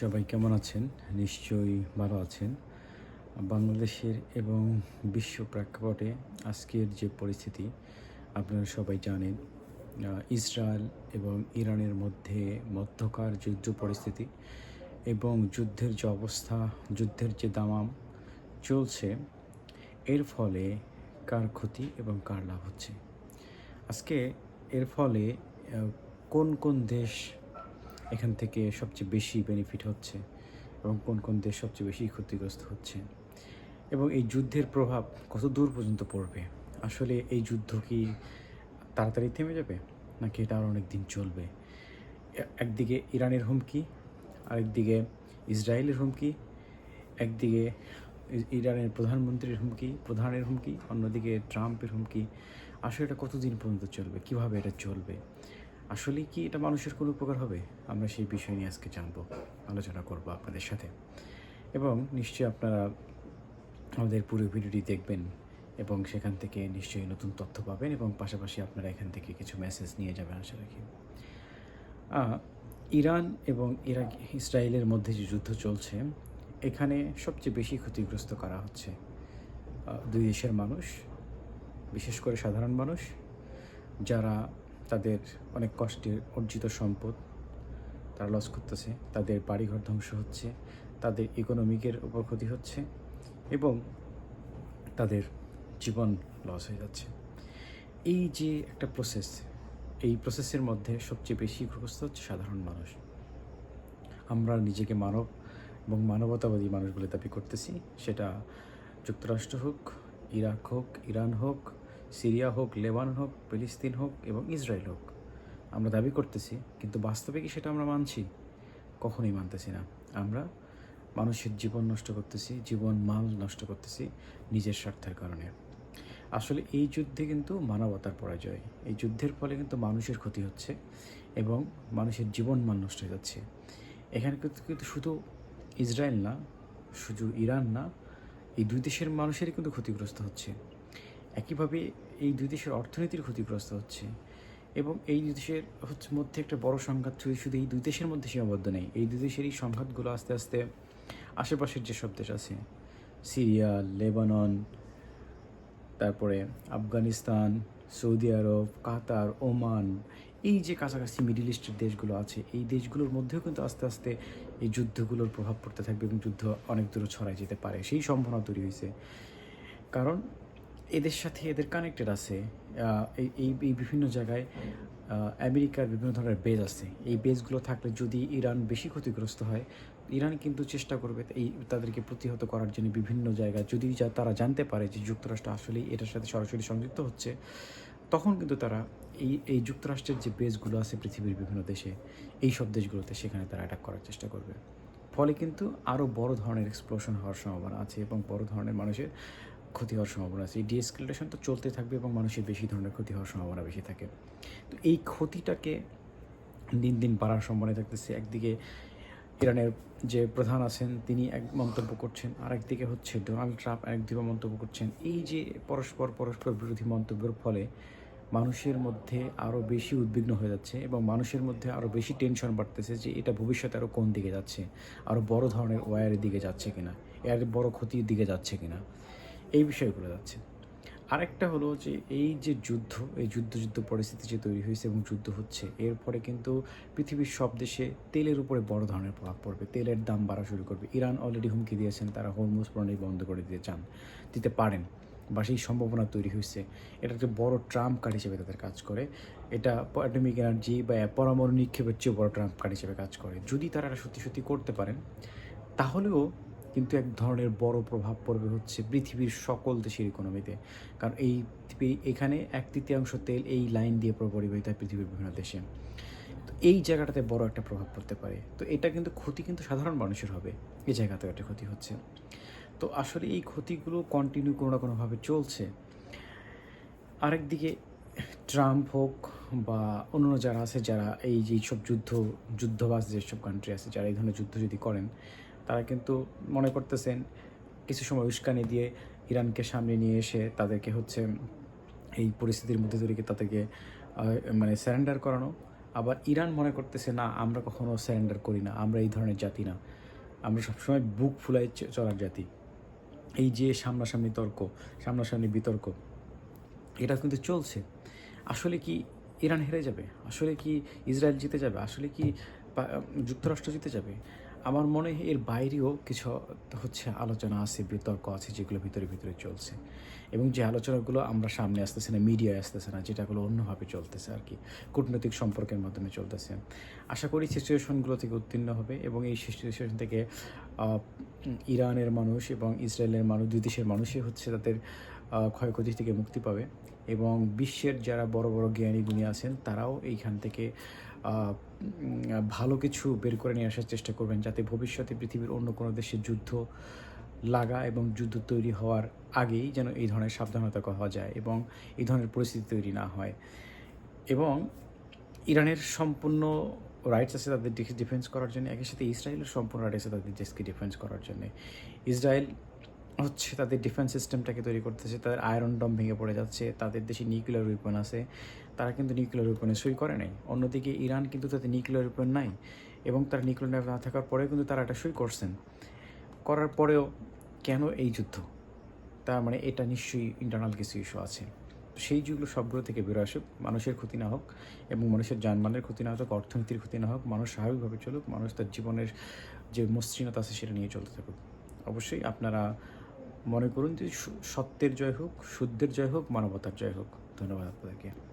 সবাই কেমন আছেন? নিশ্চয়ই ভালো আছেন। বাংলাদেশের এবং বিশ্ব প্রেক্ষাপটে আজকের যে পরিস্থিতি, আপনারা সবাই জানেন ইসরায়েল এবং ইরানের মধ্যে মধ্যকার যুদ্ধ পরিস্থিতি এবং যুদ্ধের যে অবস্থা, যুদ্ধের যে দামাম চলছে, এর ফলে কার ক্ষতি এবং কার লাভ হচ্ছে? আজকে এর ফলে কোন কোন দেশ এখান থেকে সবচেয়ে বেশি বেনিফিট হচ্ছে এবং কোন কোন দেশ সবচেয়ে বেশি ক্ষতিগ্রস্ত হচ্ছে। এবং এই যুদ্ধের প্রভাব কত দূর পর্যন্ত পড়বে? আসলে এই যুদ্ধ কি তাড়াতাড়ি থেমে যাবে? নাকি এটা আর অনেক দিন চলবে? একদিকে ইরানের হুমকি, আরেকদিকে ইসরায়েলের হুমকি, একদিকে ইরানের প্রধানমন্ত্রীর হুমকি, প্রধানের হুমকি, অন্যদিকে ট্রাম্পের হুমকি। আসলে এটা কতদিন পর্যন্ত চলবে? কীভাবে এটা চলবে? আসলে কি এটা মানুষের কোনো উপকার হবে? আমরা সেই বিষয় নিয়ে আজকে জানব, আলোচনা করব আপনাদের সাথে। এবং নিশ্চয়ই আপনারা আমাদের পুরো ভিডিওটি দেখবেন এবং সেখান থেকে নিশ্চয়ই নতুন তথ্য পাবেন এবং পাশাপাশি আপনারা এখান থেকে কিছু মেসেজ নিয়ে যাবেন, আশা রাখি। ইরান এবং ইরাক, ইসরায়েলের মধ্যে যে যুদ্ধ চলছে, এখানে সবচেয়ে বেশি ক্ষতিগ্রস্ত করা হচ্ছে? দুই দেশের মানুষ, বিশেষ করে সাধারণ মানুষ, যারা তাদের অনেক কষ্টে অর্জিত সম্পদ তারা লস করতেছে। তাদের বাড়িঘর ধ্বংস হচ্ছে। তাদের ইকোনমিকের উপর ক্ষতি হচ্ছে এবং তাদের জীবন লস হয়ে যাচ্ছে। এই যে একটা প্রসেস এই প্রসেসের মধ্যে সবচেয়ে বেশি ক্ষতিগ্রস্ত হচ্ছে সাধারণ মানুষ। আমরা নিজেকে মানব এবং মানবতাবাদী মানুষ বলে দাবি করতেছি। সেটা যুক্তরাষ্ট্র হোক, ইরাক হোক, ইরান হোক সিরিয়া হোক, লেবানন হোক, ফিলিস্তিন হোক এবং ইসরায়েল হোক, আমরা দাবি করতেছি, কিন্তু বাস্তবে কি সেটা আমরা মানছি? কখনোই মানতেছি না। আমরা মানুষের জীবন নষ্ট করতেছি, জীবন মাল নষ্ট করতেছি নিজের স্বার্থের কারণে। আসলে এই যুদ্ধে কিন্তু মানবতার পরাজয়, এই যুদ্ধের ফলে কিন্তু মানুষের ক্ষতি হচ্ছে এবং মানুষের জীবন মান নষ্ট হয়ে যাচ্ছে। এখানে কিন্তু কিন্তু শুধু ইসরায়েল না, শুধু ইরান না, এই দুই দেশের মানুষেরই কিন্তু ক্ষতিগ্রস্ত হচ্ছে। একইভাবে এই দুই দেশের অর্থনীতির ক্ষতিগ্রস্ত হচ্ছে এবং এই দুই দেশের মধ্যে একটা বড় সংঘাত শুধু এই দুই দেশের মধ্যে সীমাবদ্ধ নেই। এই দুই দেশের এই সংঘাতগুলো আস্তে আস্তে আশেপাশের যেসব দেশ আছে, সিরিয়া, লেবানন, তারপরে Afghanistan, Saudi Arab, Qatar, Oman, এই যে কাছাকাছি মিডিল ইস্টের দেশগুলো আছে, এই দেশগুলোর মধ্যেও কিন্তু আস্তে আস্তে এই যুদ্ধগুলোর প্রভাব পড়তে থাকবে এবং যুদ্ধ অনেক দূরে ছড়াই যেতে পারে। সেই সম্ভাবনা তৈরি হয়েছে। কারণ এদের সাথে এদের কানেক্টেড আছে এই এই বিভিন্ন জায়গায় আমেরিকার বিভিন্ন ধরনের বেজ আছে। এই বেজগুলো থাকলে যদি ইরান বেশি ক্ষতিগ্রস্ত হয়, ইরান কিন্তু চেষ্টা করবে এই, তাদেরকে প্রতিহত করার জন্য বিভিন্ন জায়গায়। যদি যা- তারা জানতে পারে যে যুক্তরাষ্ট্র আসলেই এটার সাথে সরাসরি সংযুক্ত হচ্ছে, তখন কিন্তু তারা এই এই যুক্তরাষ্ট্রের যে বেজগুলো আছে পৃথিবীর বিভিন্ন দেশে, এই সব দেশগুলোতে সেখানে তারা অ্যাটাক করার চেষ্টা করবে। ফলে কিন্তু আরও বড় ধরনের এক্সপ্লোশন হওয়ার সম্ভাবনা আছে এবং বড় ধরনের মানুষের ক্ষতি হওয়ার সম্ভাবনা আছে। এই ডিএসকেলেশন তো চলতে থাকবে এবং মানুষের বেশি ধরনের ক্ষতি হওয়ার সম্ভাবনা বেশি থাকে। তো এই ক্ষতিটাকে দিন দিন বাড়ার সম্ভাবনা থাকতেছে। একদিকে ইরানের যে প্রধান আছেন, তিনি এক মন্তব্য করছেন। আর একদিকে হচ্ছে ডোনাল্ড ট্রাম্প আরেকদিকে মন্তব্য করছেন। এই যে পরস্পর পরস্পর বিরোধী মন্তব্যের ফলে মানুষের মধ্যে আরও বেশি উদ্বিগ্ন হয়ে যাচ্ছে এবং মানুষের মধ্যে আরও বেশি টেনশন বাড়তেছে যে এটা ভবিষ্যতে আরও কোন দিকে যাচ্ছে আরও বড় ধরনের ওয়ারের দিকে যাচ্ছে কিনা, এর বড় ক্ষতির দিকে যাচ্ছে কিনা। এই বিষয়গুলো যাচ্ছে। আরেকটা হলো যে এই যে যুদ্ধ, এই যুদ্ধ যুদ্ধ পরিস্থিতি যে তৈরি হয়েছে এবং যুদ্ধ হচ্ছে, এর ফলে কিন্তু পৃথিবীর সব দেশে তেলের উপরে বড় ধরনের প্রভাব পড়বে। তেলের দাম বাড়া শুরু করবে। ইরান অলরেডি হুমকি দিয়েছেন, তারা হরমুজ প্রণালী বন্ধ করে দিতে চান, দিতে পারেন বা সেই সম্ভাবনা তৈরি হয়েছে। এটা একটা বড় ট্রাম্প কার্ড হিসেবে তাদের কাজ করে। এটা অ্যাটমিক এনার্জি বা পরমাণু নিক্ষেপের চেয়ে বড় ট্রাম্প কার্ড হিসেবে কাজ করে। যদি তারা সত্যি সত্যি করতে পারেন, তাহলেও কিন্তু এক ধরনের বড় প্রভাব পড়বে হচ্ছে পৃথিবীর সকল দেশের ইকোনমিতে কারণ এই এখানে এক তৃতীয়াংশ তেল এই লাইন দিয়ে পরিবাহিত হয় পৃথিবীর বিভিন্ন দেশে। তো এই জায়গাটাতে বড় একটা প্রভাব পড়তে পারে। তো এটা কিন্তু ক্ষতি কিন্তু সাধারণ মানুষের হবে। এই জায়গাতেও একটা ক্ষতি হচ্ছে। তো আসলে এই ক্ষতিগুলো কন্টিনিউ কোনো না কোনোভাবে চলছে। আরেকদিকে ট্রাম্প হোক বা অন্য যারা আছে, যারা এই যে সব যুদ্ধ, যুদ্ধবাজ যেসব কান্ট্রি আছে, যারা এই ধরনের যুদ্ধ যদি করেন তারা কিন্তু মনে করতেছেন কিছু সময় উস্কানি দিয়ে ইরানকে সামনে নিয়ে এসে তাদেরকে হচ্ছে এই পরিস্থিতির মধ্যে তৈরিকে তাদেরকে মানে স্যারেন্ডার করানো। আবার ইরান মনে করতেছে, না, আমরা কখনো স্যারেন্ডার করি না, আমরা এই ধরনের জাতি না। আমরা সবসময় বুক ফুলাই চলার জাতি। এই যে সামনাসামনি তর্ক, সামনাসামনি বিতর্ক, এটা কিন্তু চলছে। আসলে কি ইরান হেরে যাবে? আসলে কি ইসরায়েল জিতে যাবে? আসলে কি যুক্তরাষ্ট্র জিতে যাবে? আমার মনে হয় এর বাইরেও কিছু হচ্ছে আলোচনা আছে, বিতর্ক আছে, যেগুলো ভিতরে ভিতরে চলছে। এবং যে আলোচনাগুলো আমরা সামনে আসতেছে না, মিডিয়ায় আসতেছে না, যেটাগুলো অন্যভাবে চলতেছে আর কি, কূটনৈতিক সম্পর্কের মাধ্যমে চলতেছে। আশা করি সিচুয়েশনগুলো থেকে উত্তীর্ণ হবে এবং এই সিচুয়েশন থেকে ইরানের মানুষ এবং ইসরায়েলের মানুষ, দুই দেশের মানুষই হচ্ছে তাদের ক্ষয়ক্ষতি থেকে মুক্তি পাবে। এবং বিশ্বের যারা বড় বড় জ্ঞানী গুণী আছেন, তারাও এইখান থেকে ভালো কিছু বের করে নিয়ে আসার চেষ্টা করবেন যাতে ভবিষ্যতে পৃথিবীর অন্য কোনো দেশে যুদ্ধ লাগা এবং যুদ্ধ তৈরি হওয়ার আগেই যেন এই ধরনের সাবধানতা হওয়া যায় এবং এই ধরনের পরিস্থিতি তৈরি না হয়। এবং ইরানের সম্পূর্ণ রাইটস আছে তাদের ডিফেন্স করার জন্য, একই সাথে ইসরায়েলের সম্পূর্ণ রাইট আছে তাদের দেশকে ডিফেন্স করার জন্য। ইসরায়েল হচ্ছে তাদের ডিফেন্স সিস্টেমটাকে তৈরি করতেছে, তাদের আয়রন ডম ভেঙে পড়ে যাচ্ছে, তাদের দেশে নিউক্লিয়ার উইপন আছে, তারা কিন্তু নিউক্লিয়ার উইপনে সই করে নাই। অন্যদিকে ইরান কিন্তু তাদের নিউক্লিয়ার উইপন নাই এবং তারা নিউক্লিয়ার না থাকার পরেও কিন্তু তারা এটা সই করছেন। করার পরেও কেন এই যুদ্ধ? তার মানে এটা নিশ্চয়ই ইন্টারনাল কিছু ইস্যু আছে। সেই যেগুলো সবগুলো থেকে বেরো আসুক, মানুষের ক্ষতি না হোক এবং মানুষের যানবাহনের ক্ষতি না হোক, অর্থনীতির ক্ষতি না হোক, মানুষ স্বাভাবিকভাবে চলুক, মানুষ তার জীবনের যে মসৃণতা আছে সেটা নিয়ে চলতে থাকুক। অবশ্যই আপনারা মনে করুন যে সত্যের জয় হোক শুদ্ধের জয় হোক মানবতার জয় হোক। ধন্যবাদ আপনাদেরকে।